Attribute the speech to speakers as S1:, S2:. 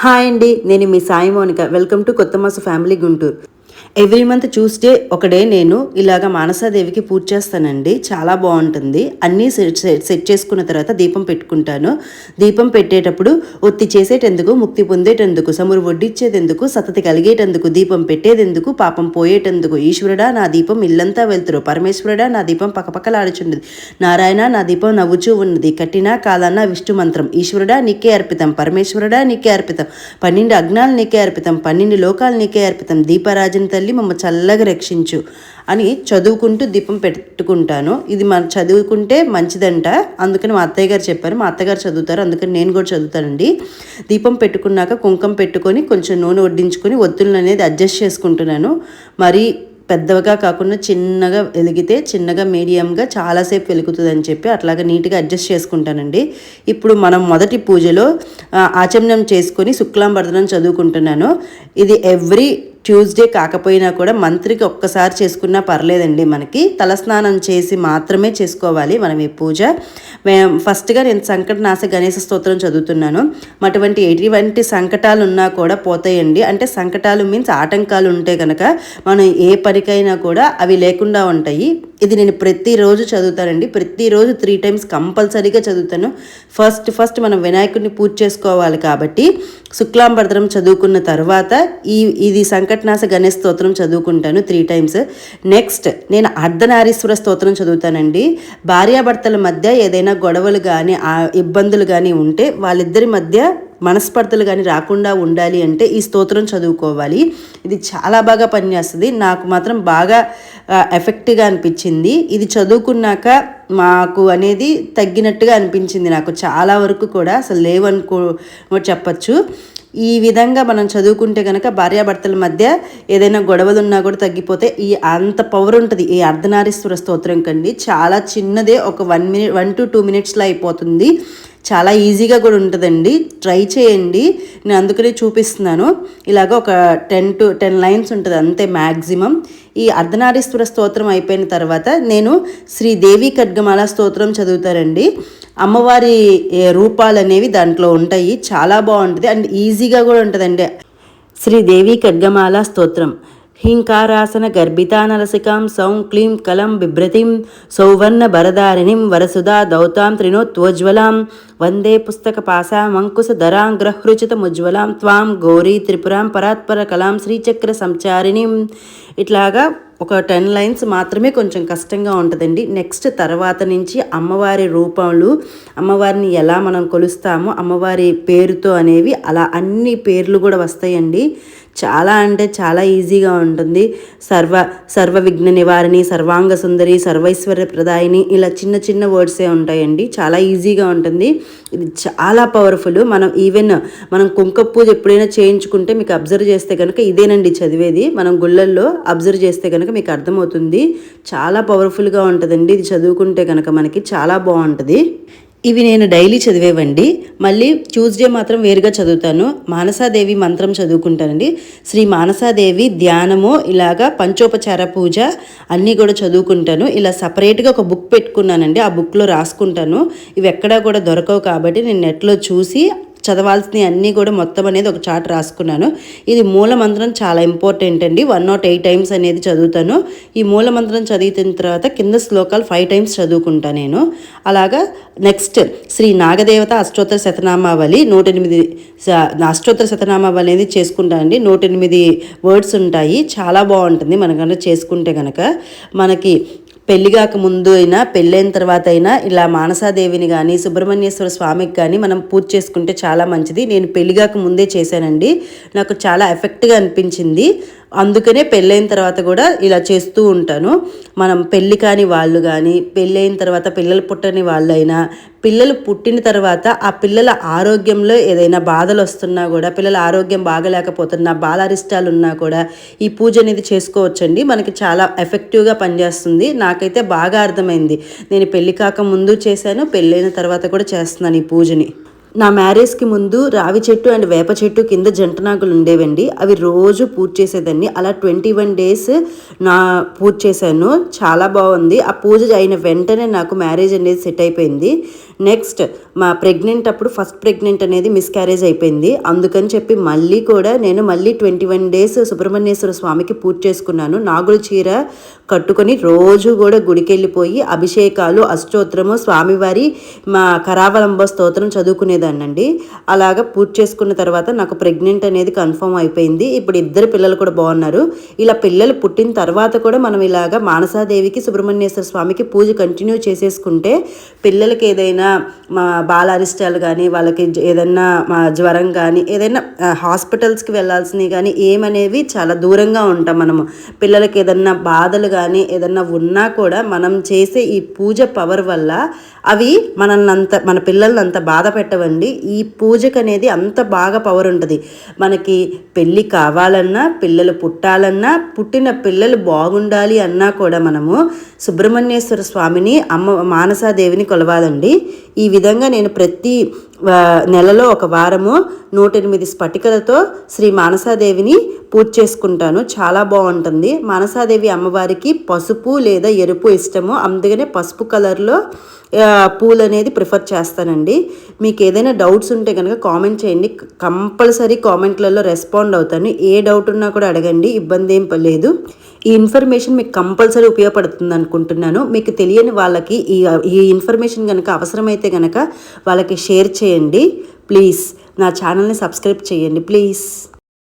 S1: Hi అండి నేను మీ సాయి మౌనిక. వెల్కమ్ టు కొత్త మాస family Guntur. Every month Tuesday ఒక డే నేను ఇలాగ మానసాదేవికి పూజ చేస్తానండి. చాలా బాగుంటుంది. అన్నీ సెట్ సెట్ సెట్ చేసుకున్న తర్వాత దీపం పెట్టుకుంటాను. దీపం పెట్టేటప్పుడు ఒత్తి చేసేటందుకు ముక్తి పొందేటందుకు సమురు వడ్డిచ్చేటందుకు సతతి కలిగేటందుకు దీపం పెట్టేటందుకు పాపం పోయేటందుకు ఈశ్వరుడా నా దీపం ఇల్లంతా వెళ్తురు పరమేశ్వరుడా నా దీపం పక్కపక్కలాడుచుండదు నారాయణ నా దీపం నవ్వుచూ ఉన్నది. కట్టినా కాదన్నా విష్ణు మంత్రం. ఈశ్వరుడా నీకే అర్పితం. పరమేశ్వరుడా నీకే అర్పితం. పన్నెండు అగ్నాలు నీకే అర్పితం. పన్నెండు లోకాలు నీకే అర్పితం. దీపరాజన్ తల్లి మమ్మ చల్లగా రక్షించు అని చదువుకుంటూ దీపం పెట్టుకుంటాను. ఇది మన చదువుకుంటే మంచిదంట. అందుకని మా అత్తయ్య గారు చెప్పారు. మా అత్తగారు చదువుతారు. అందుకని నేను కూడా చదువుతానండి. దీపం పెట్టుకున్నాక కుంకం పెట్టుకొని కొంచెం నూనె వడ్డించుకొని ఒత్తులను అనేది అడ్జస్ట్ చేసుకుంటున్నాను. మరి పెద్దగా కాకుండా చిన్నగా వెలిగితే చిన్నగా మీడియంగా చాలాసేపు వెలుగుతుంది అని చెప్పి అట్లాగా నీట్గా అడ్జస్ట్ చేసుకుంటానండి. ఇప్పుడు మనం మొదటి పూజలో ఆచమనం చేసుకొని శుక్లాంబర్ధనం చదువుకుంటున్నాను. ఇది ఎవ్రీ ట్యూస్డే కాకపోయినా కూడా మంత్రికి ఒక్కసారి చేసుకున్నా పర్లేదండి మనకి. తలస్నానం చేసి మాత్రమే చేసుకోవాలి మనం ఈ పూజ. ఫస్ట్గా నేను సంకటనాశ గణేశ స్తోత్రం చదువుతున్నాను. అటువంటి ఎటువంటి సంకటాలు ఉన్నా కూడా పోతాయండి. అంటే సంకటాలు మీన్స్ ఆటంకాలు ఉంటే కనుక మనం ఏ పనికైనా కూడా అవి లేకుండా ఉంటాయి. ఇది నేను ప్రతిరోజు చదువుతానండి. ప్రతిరోజు త్రీ టైమ్స్ కంపల్సరీగా చదువుతాను. ఫస్ట్ ఫస్ట్ మనం వినాయకుడిని పూజ చేసుకోవాలి కాబట్టి శుక్లాంబరదనం చదువుకున్న తర్వాత ఈ ఇది సంకటనాశ గణేష్ స్తోత్రం చదువుకుంటాను త్రీ టైమ్స్ నెక్స్ట్ నేను అర్ధనారీశ్వర స్తోత్రం చదువుతానండి. భార్యాభర్తల మధ్య ఏదైనా గొడవలు కానీ ఇబ్బందులు కానీ ఉంటే వాళ్ళిద్దరి మధ్య మనస్పర్ధలు కానీ రాకుండా ఉండాలి అంటే ఈ స్తోత్రం చదువుకోవాలి. ఇది చాలా బాగా పనిచేస్తుంది. నాకు మాత్రం బాగా ఎఫెక్ట్గా అనిపించింది. ఇది చదువుకున్నాక మాకు అనేది తగ్గినట్టుగా అనిపించింది నాకు. చాలా వరకు కూడా అసలు లేవనుకో చెప్పచ్చు. ఈ విధంగా మనం చదువుకుంటే కనుక భార్యాభర్తల మధ్య ఏదైనా గొడవలు ఉన్నా కూడా తగ్గిపోతే ఈ అంత పవర్ ఉంటుంది. ఈ అర్ధనారీశ్వర స్తోత్రం కండి. చాలా చిన్నదే ఒక one minute one two two మినిట్స్లో అయిపోతుంది. చాలా ఈజీగా కూడా ఉంటుందండి. ట్రై చేయండి. నేను అందుకనే చూపిస్తున్నాను. ఇలాగ ఒక టెన్ టు టెన్ లైన్స్ ఉంటుంది అంతే మ్యాక్సిమం ఈ అర్ధనారీశ్వర స్తోత్రం అయిపోయిన తర్వాత నేను శ్రీదేవి ఖడ్గమాల స్తోత్రం చదువుతారండి అమ్మవారి రూపాలు అనేవి దాంట్లో ఉంటాయి. చాలా బాగుంటుంది. అండ్ ఈజీగా కూడా ఉంటుందండి. శ్రీదేవి ఖడ్గమాల స్తోత్రం. హింకారాసన గర్భితానలసికాం సౌం క్లీం కలం బిభ్రతిం సౌవర్ణ భరదారిణిం వరసుదా దౌతాం త్రినోత్వోజ్వలాం. వందే పుస్తక పాశామంకుశ ధరాంగ్రహృచితముజ్వలాం త్వాం గౌరీ త్రిపురాం పరాత్పర కలాం శ్రీచక్ర సంచారిణిం. ఇట్లాగా ఒక టెన్ లైన్స్ మాత్రమే కొంచెం కష్టంగా ఉంటుందండి. నెక్స్ట్ తర్వాత నుంచి అమ్మవారి రూపంలో అమ్మవారిని ఎలా మనం కొలుస్తామో అమ్మవారి పేరుతో అనేవి అలా అన్ని పేర్లు కూడా వస్తాయండి. చాలా అంటే చాలా ఈజీగా ఉంటుంది. సర్వ సర్వ విఘ్న నివారిణి సర్వాంగ సుందరి సర్వైశ్వర్య ప్రదాయిని ఇలా చిన్న చిన్న వర్డ్సే ఉంటాయండి. చాలా ఈజీగా ఉంటుంది. ఇది చాలా పవర్ఫుల్ మనం ఈవెన్ మనం కుంక పూజ ఎప్పుడైనా చేయించుకుంటే మీకు అబ్జర్వ్ చేస్తే కనుక ఇదేనండి చదివేది. మనం గుళ్ళల్లో అబ్జర్వ్ చేస్తే కనుక మీకు అర్థమవుతుంది. చాలా పవర్ఫుల్గా ఉంటుందండి. ఇది చదువుకుంటే కనుక మనకి చాలా బాగుంటుంది. ఇవి నేను డైలీ చదివేవండి. మళ్ళీ ట్యూస్డే మాత్రం వేరుగా చదువుతాను. మానసాదేవి మంత్రం చదువుకుంటానండి. శ్రీ మానసాదేవి ధ్యానము ఇలాగా పంచోపచార పూజ అన్నీ కూడా చదువుకుంటాను. ఇలా సపరేట్గా ఒక బుక్ పెట్టుకున్నానండి. ఆ బుక్లో రాసుకుంటాను. ఇవి ఎక్కడా కూడా దొరకవు కాబట్టి నేను నెట్లో చూసి చదవాల్సినవి అన్నీ కూడా మొత్తం అనేది ఒక చాట్ రాసుకున్నాను. ఇది మూలమంత్రం చాలా ఇంపార్టెంట్ అండి. వన్ నాట్ ఎయిట్ టైమ్స్ అనేది చదువుతాను. ఈ మూలమంత్రం చదివిన తర్వాత కింద శ్లోకాలు ఫైవ్ టైమ్స్ చదువుకుంటా నేను. అలాగా నెక్స్ట్ శ్రీ నాగదేవత అష్టోత్తర శతనామావళి నూట ఎనిమిది అష్టోత్తర శతనామావళి అనేది చేసుకుంటా అండి. నూట ఎనిమిది వర్డ్స్ ఉంటాయి. చాలా బాగుంటుంది మనకన్నా చేసుకుంటే కనుక మనకి పెళ్ళి ముందు అయినా పెళ్ళైన తర్వాత అయినా ఇలా మానసాదేవిని కానీ సుబ్రహ్మణ్యేశ్వర స్వామికి కానీ మనం పూజ చేసుకుంటే చాలా మంచిది. నేను పెళ్ళి ముందే చేశానండి. నాకు చాలా ఎఫెక్ట్గా అనిపించింది. అందుకనే పెళ్ళైన తర్వాత కూడా ఇలా చేస్తూ ఉంటాను. మనం పెళ్ళి కాని వాళ్ళు కానీ పెళ్ళైన తర్వాత పిల్లలు పుట్టని వాళ్ళైనా పిల్లలు పుట్టిన తర్వాత ఆ పిల్లల ఆరోగ్యంలో ఏదైనా బాధలు వస్తున్నా కూడా పిల్లల ఆరోగ్యం బాగలేకపోతున్నా బాలారిష్టాలు ఉన్నా కూడా ఈ పూజ అనేది చేసుకోవచ్చండి. మనకి చాలా ఎఫెక్టివ్గా పనిచేస్తుంది. నాకు నాకైతే బాగా అర్థమైంది. నేను పెళ్ళి కాక ముందు చేశాను పెళ్ళైన తర్వాత కూడా చేస్తున్నాను ఈ పూజని. నా మ్యారేజ్కి ముందు రావి చెట్టు అండ్ వేప చెట్టు కింద జంటనాగులు ఉండేవండి. అవి రోజు పూజ చేసేదాన్ని. అలా ట్వంటీ వన్ డేస్ నా పూజ చేశాను. చాలా బాగుంది. ఆ పూజ అయిన వెంటనే నాకు మ్యారేజ్ అనేది సెట్ అయిపోయింది. నెక్స్ట్ మా ప్రెగ్నెంట్ అప్పుడు ఫస్ట్ ప్రెగ్నెంట్ అనేది మిస్క్యారేజ్ అయిపోయింది. అందుకని చెప్పి మళ్ళీ కూడా నేను మళ్ళీ ట్వంటీ వన్ డేస్ సుబ్రహ్మణ్యేశ్వర స్వామికి పూజ చేసుకున్నాను. నాగుల చీర కట్టుకొని రోజు కూడా గుడికెళ్ళిపోయి అభిషేకాలు అష్టోత్తరము స్వామివారి మా కరావలంబ స్తోత్రం చదువుకునేదాన్నండి. అలాగా పూజ చేసుకున్న తర్వాత నాకు ప్రెగ్నెంట్ అనేది కన్ఫర్మ్ అయిపోయింది. ఇప్పుడు ఇద్దరు పిల్లలు కూడా బాగున్నారు. ఇలా పిల్లలు పుట్టిన తర్వాత కూడా మనం ఇలాగా మానసాదేవికి సుబ్రహ్మణ్యేశ్వర స్వామికి పూజ కంటిన్యూ చేసేసుకుంటే పిల్లలకి ఏదైనా మా బాల అరిష్టాలు కానీ వాళ్ళకి ఏదైనా మా జ్వరం కానీ ఏదైనా హాస్పిటల్స్కి వెళ్ళాల్సినవి కానీ ఏమనేవి చాలా దూరంగా ఉంటాం మనము. పిల్లలకి ఏదన్నా బాధలు కానీ ఏదన్నా ఉన్నా కూడా మనం చేసే ఈ పూజ పవర్ వల్ల అవి మనల్ని అంత మన పిల్లల్ని అంత బాధ పెట్టవండి. ఈ పూజకు అనేది అంత బాగా పవర్ ఉంటుంది. మనకి పెళ్ళి కావాలన్నా పిల్లలు పుట్టాలన్నా పుట్టిన పిల్లలు బాగుండాలి అన్నా కూడా మనము సుబ్రహ్మణ్యేశ్వర స్వామిని అమ్మ మానసాదేవిని కొలవాలండి. ఈ విధంగా నేను ప్రతి నెలలో ఒక వారము నూట ఎనిమిది స్ఫటికలతో శ్రీ మానసాదేవిని పూజ చేసుకుంటాను. చాలా బాగుంటుంది. మానసాదేవి అమ్మవారికి పసుపు లేదా ఎరుపు ఇష్టము. అందుకనే పసుపు కలర్లో పూలు అనేది ప్రిఫర్ చేస్తానండి. మీకు ఏదైనా డౌట్స్ ఉంటే కనుక కామెంట్ చేయండి. కంపల్సరీ కామెంట్లలో రెస్పాండ్ అవుతాను. ఏ డౌట్ ఉన్నా కూడా అడగండి. ఇబ్బంది ఏం లేదు ఈ ఇన్ఫర్మేషన్ మీకు కంపల్సరీ ఉపయోగపడుతుంది అనుకుంటున్నాను. మీకు తెలియని వాళ్ళకి ఈ ఈ ఇన్ఫర్మేషన్ కనుక అవసరమైతే కనుక వాళ్ళకి షేర్ చేయండి. ప్లీజ్ నా ఛానల్ని సబ్స్క్రైబ్ చేయండి. ప్లీజ్